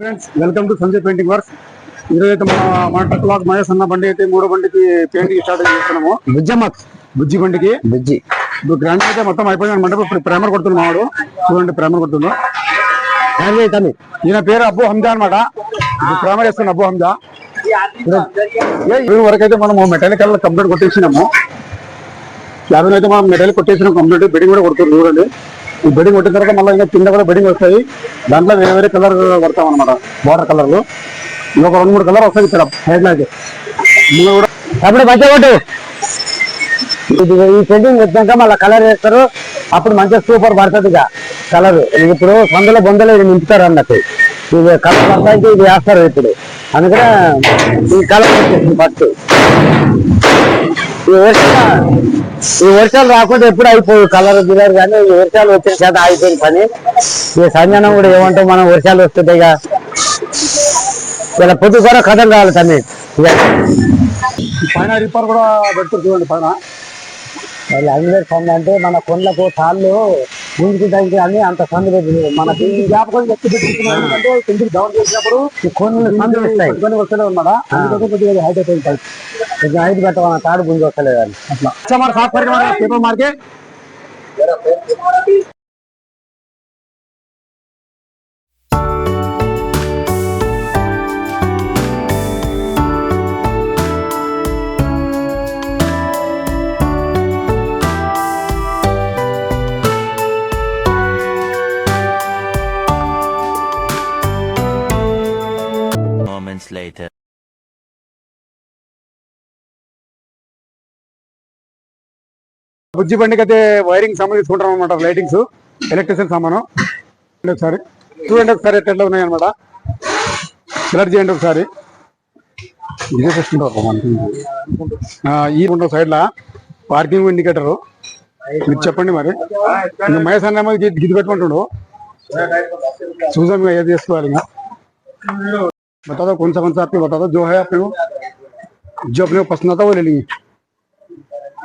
Friends welcome to Sanjay painting works ఈరోజు అయితే మన మన లాక్ మహేష్ అన్న బండి అయితే మూడో బండికి పెయింటింగ్ స్టార్ట్ చేస్తున్నాము. బుజ్జమ్మ బుజ్జి బండికి. బుజ్జి. ఇప్పుడు గ్రాండ్ అయితే మొత్తం అయిపోయింది అనమాట ఇప్పుడు ప్రేమర్ కొడుతుంది మావాడు చూడండి ప్రేమర్ కొడుతుండు హ్యాండ్ తమ్మి ఈయన పేరు అబ్బు హంజా అనమాట ఇప్పుడు ప్రేమర్ వేస్తున్న అబ్బు హంజా ఇప్పుడు వరకు అయితే మనం మెటాలిక్ కంప్లీట్ కొట్టేసినాము. క్యాబిన్ అయితే మనం మెటాలిక్ కొట్టేసినాం కంప్లీట్. బెడింగ్ కూడా కొడుతుంది చూడండి. ఈ బెడింగ్ కొట్టిన తర్వాత మళ్ళీ ఇంకా కింద కూడా బెడింగ్ వస్తాయి. దాంట్లో వేరే వేరే కలర్ కొడతాం అనమాట బార్డర్ కలర్లు ఇంకొక రెండు మూడు కలర్ వస్తాయి ఇక్కడ. హెడ్ లాగే ముందు కూడా. అప్పుడు మంచిగా కొట్టు. ఇది ఈ పెయింటింగ్ వచ్చాక మళ్ళీ కలర్ వేస్తారు. అప్పుడు మంచిగా సూపర్ పడుతుంది ఇక. కలర్ ఇప్పుడు సందులో బొందలు ఇది నింపుతారు అన్నట్టు. ఇది కలర్ పడతానికి ఇది వేస్తారు ఇప్పుడు. అందుకనే ఈ కలర్ వచ్చేసింది ఫస్ట్ ఈ వర్షాలు రాకుండా ఎప్పుడు అయిపోయి కలర్ గిలర్ కానీ ఈ వర్షాలు వచ్చిన చేత అయిపోయింది పని. ఈ సంజనం కూడా ఏమంటాం మనం వర్షాలు వస్తుంటాయి ఇక ఇలా పొద్దు కూడా కథం కావాలి తమ్మి. పైన రిపేర్ కూడా పెడుతుంది చూడండి పైన. అందరి సందు అంటే మన కొండలకు తాళ్ళు ముందుకు తగ్గి అని అంత సందు పెట్టింది మనకి జ్ఞాపకం ఎత్తి కిందికి డౌన్ చేసినప్పుడు కొన్ని సందులు వస్తాయి. పెట్టుకొని వస్తూనే ఉన్నాడా అందుకోసం కొద్దిగా హైట్ ಇದನ್ನ ಐದು ಗಂಟೆ ಕಾಡು ಗುಂಜು ಹೋಗ್ತಾ ಇದ್ದಾರೆ ಸಾಫ್ ಪೇಪರ್ ಮಾರ್ಗೆ moments later. బుజ్జి బండికి అయితే వైరింగ్ సంబంధించి చూడడం అనమాట లైటింగ్స్ ఎలక్ట్రిసియన్ సామాను చూడండి ఒకసారి చూడండి ఒకసారి ఎట్లా ఉన్నాయి అనమాట కలర్ చేయండి ఒకసారి ఇదే చేసుకుంటారు మనకి ఆ, ఈ రెండు సైడ్ లా పార్కింగ్ ఇండికేటర్ మీరు చెప్పండి మరి ఇంకా మహేష్ అన్న ఏమో గిద్ది పెట్టుకుంటుండు చూసాం ఇంకా ఏది చేసుకోవాలి ఇంకా बता दो कौन सा कौन सा आपको बता दो जो है अपने को जो अपने को पसंद आता है वो ले लेंगे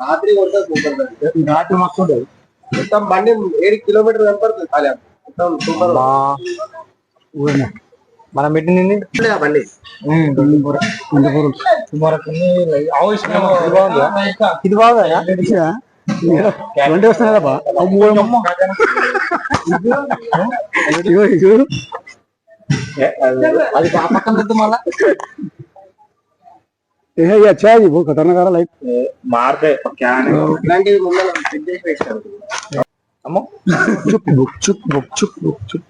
రాత్రి రాత్రి ఉంటుంది. మొత్తం బండి ఏడు కిలోమీటర్ కనపడుతుంది ఖాళీ మొత్తం సూపర్ ఊరినే. మనం పెట్టింది బండి. ఇది బాగుందా? మంచిగా. ట్వంటీ వస్తున్నాయి బా. అమ్మో ఇగో, ఇగో. అది ఆ పక్కన పెద్ద మళ్ళా. ये है ये अच्छा है ये बहुत खतरनाक आ रहा लाइट మారితే ఇలాంటివి ముందర సెట్ చేసి పెట్టారు అమ్మో चुप बुक चुप बुक चुप बुक चुप